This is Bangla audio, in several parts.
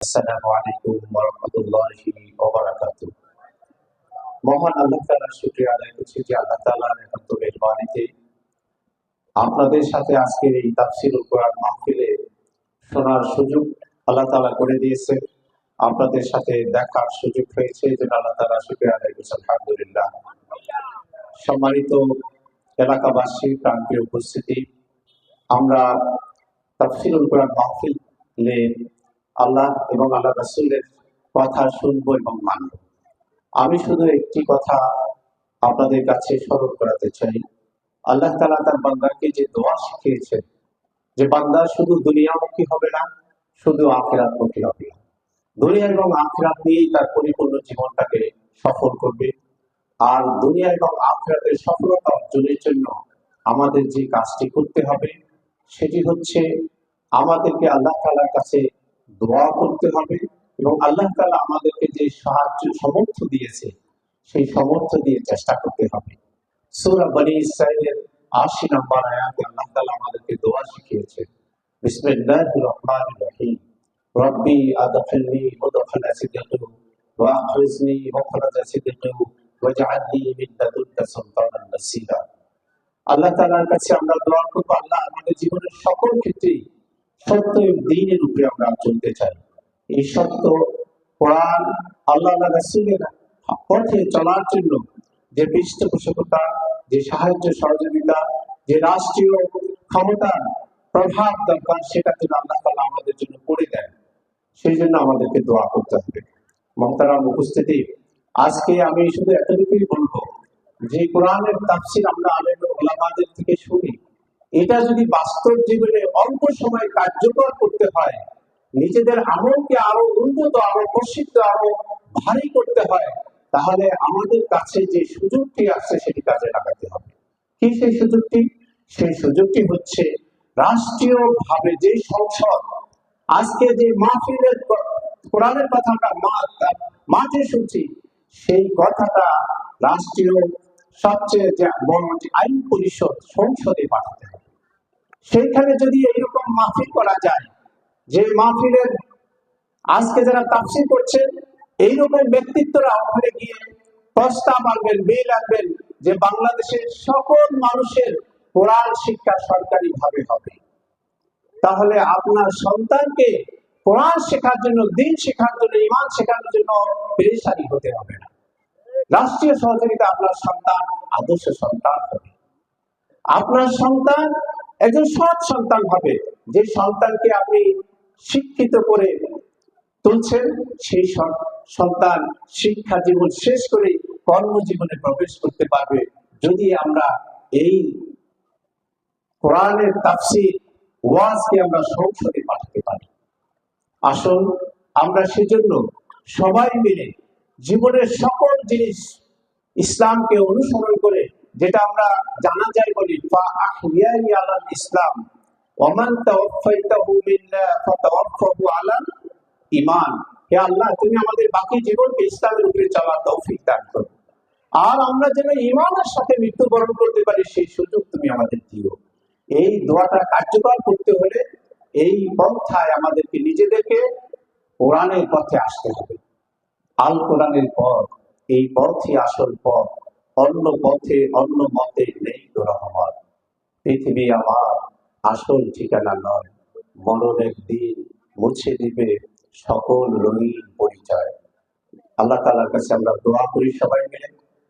আসসালামু আলাইকুম ওয়া রাহমাতুল্লাহি ওয়া বারাকাতুহু মহান আল্লাহ তাআলার শুকরিয়া আদায় করছি যে আল্লাহ তাআলার একান্ত মেহরবানিতে আপনাদের সাথে আজকের এই তাফসীরুল কোরআন মাহফিলে শোনার সুযোগ আল্লাহ তাআলা করে দিয়েছে আপনাদের সাথে দেখার সুযোগ হয়েছে যেটা আল্লাহ তাআলা শুকরিয়া আদায় করছি, আলহামদুলিল্লাহ। সম্মানিত এলাকাবাসী, প্রান্তীয় উপস্থিতি, আমরা তাফসীরুল কোরআন মাহফিলে আল্লাহ এবং আল্লাহ রাসূলের কথা শুনব এবং মানব। আমি শুধু একটি কথা আপনাদের কাছে স্মরণ করাতে চাই। আল্লাহ তালা তার বান্দাকে যে দোয়া শিখিয়েছেন, যে বান্দা শুধু দুনিয়ামুখী হবে না, শুধু আখিরাতমুখী হবে। না দুনিয়া এবং আখিরাত নিয়েই তার পরিপূর্ণ জীবনটাকে সফল করবে। আর দুনিয়া এবং আখিরাতের সফলতা অর্জনের জন্য আমাদের যে কাজটি করতে হবে, সেটি হচ্ছে আমাদেরকে আল্লাহ তাআলার কাছে দোয়া করতে হবে এবং আল্লাহ তাআলা আমাদেরকে যে সাহায্য সমর্থ দিয়েছে, সেই সমর্থ দিয়ে চেষ্টা করতে হবে। বনি 80 নম্বর আয়াতে আল্লাহ তাআলা আমাদেরকে দোয়া শিখিয়েছে। বিসমিল্লাহির রহমানির রহিম। রব্বি সিদকিন ওয়া আখরিজনি মিন লাদুনকা সুলতানান নাসীরা। আল্লাহ তাআলার কাছে আমরা দোয়া করব, আল্লাহ আমাদের জীবনের সকল ক্ষেত্রেই সত্য দিনের উপরে আমরা চলতে চাই। এই সত্য কোরআন আল্লাহ রাসূলের পথে চলার জন্য যে পৃষ্ঠপোষকতা, যে সাহায্য সহযোগিতা, যে রাষ্ট্রীয় ক্ষমতার প্রভাব দরকার, সেটা যেন আল্লাহ তাআলা আমাদের জন্য করে দেন, সেই জন্য আমাদেরকে দোয়া করতে হবে। মহতারাম উপস্থিতি, আজকে আমি শুধু এতটুকুই বলব যে কোরআনের তাফসির আমরা আলেম ওলামাদের থেকে শুনি। এটা যদি বাস্তব জীবনে অল্প সময় কার্যকর করতে হয়, নিজেদের আমলকে আরও উন্নত, আরও প্রসিদ্ধ, আরও ভারী করতে হয়, তাহলে আমাদের কাছে যে সুযোগটি আছে সেটি কাজে লাগাতে হবে। কি সেই সুযোগটি? সেই সুযোগটি হচ্ছে রাষ্ট্রীয় ভাবে যে সংসদ, আজকে যে মাহফিলের কোরআনের কথা আমরা মা- মাঠে শুনছি, সেই কথাটা রাষ্ট্রীয় সবচেয়ে যে বড় আইন পরিষদ সংসদে পাঠাতে হবে। সেইখানে যদি এইরকম মাহফিল করা যায়, যে মাহফিলের আজকে যারা তাফসির করছেন, এইরকম ব্যক্তিত্বরা ওখানে গিয়ে প্রস্তাব আনবেন, বিল আনবেন যে বাংলাদেশের সকল মানুষের কোরআন শিক্ষা সরকারি ভাবে হবে। তাহলে আপনার সন্তানকে কোরআন শেখার জন্য, দিন শেখার জন্য, ইমান শেখানোর জন্য পেরেশানি হতে হবে না। রাষ্ট্রীয় সহযোগিতা আপনার সন্তান, আদর্শ সন্তান হবে। আপনার সন্তান একজন সৎ সন্তান হবে। যে সন্তানকে আপনি শিক্ষিত করে তুলছেন, সেই সন- সন্তান শিক্ষা জীবন শেষ করে কর্মজীবনে প্রবেশ করতে পারবে। যদি আমরা এই কোরআনের তাফসির, ওয়াজকে আমরা সংসদে পাঠাতে পারি। আসল আমরা সেজন্য সবাই মিলে জীবনের সকল জিনিস ইসলামকে অনুসরণ করে যেটা আমরা জানা যায় বলি ইসলাম ওমান আলা ঈমান। হে আল্লাহ, তুমি আমাদের বাকি জীবনকে ইসলামের উপরে চলার তৌফিক দান করো। আর আমরা যেন ঈমানের সাথে মৃত্যুবরণ করতে পারি, সেই সুযোগ তুমি আমাদের দিও। এই দোয়াটা কার্যকর করতে হলে এই পন্থায় আমাদেরকে নিজেদেরকে কোরআনের পথে আসতে হবে। আল কোরআনের পথ, এই পথই আসল পথ। অন্য পথে অন্য মতে নেই তো রহমত। পৃথিবী আমার আসল ঠিকানা নয়। মরণের দিন মুছে দিবে সকল রঙিন পরিচয়। আল্লাহ তাআলার কাছে আমরা দোয়া করি সবাই মিলে।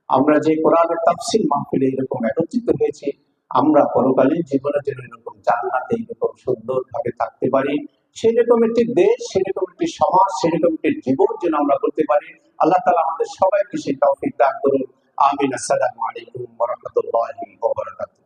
আমরা যে কোরআনের তাফসিল মাহফিলে এরকম একত্রিত হয়েছি, আমরা পরকালীন জীবনের জন্য এরকম জান্নাতে এরকম সুন্দরভাবে থাকতে পারি। সেরকম একটি দেশ, সেরকম একটি সমাজ, সেরকম একটি জীবন যেন আমরা করতে পারি। আল্লাহ তালা আমাদের সবাইকে সেই তৌফিক দান করুন। আমিন আসসালামু আলাইকুম ওয়া রাহমাতুল্লাহি ওয়া বারাকাতুহু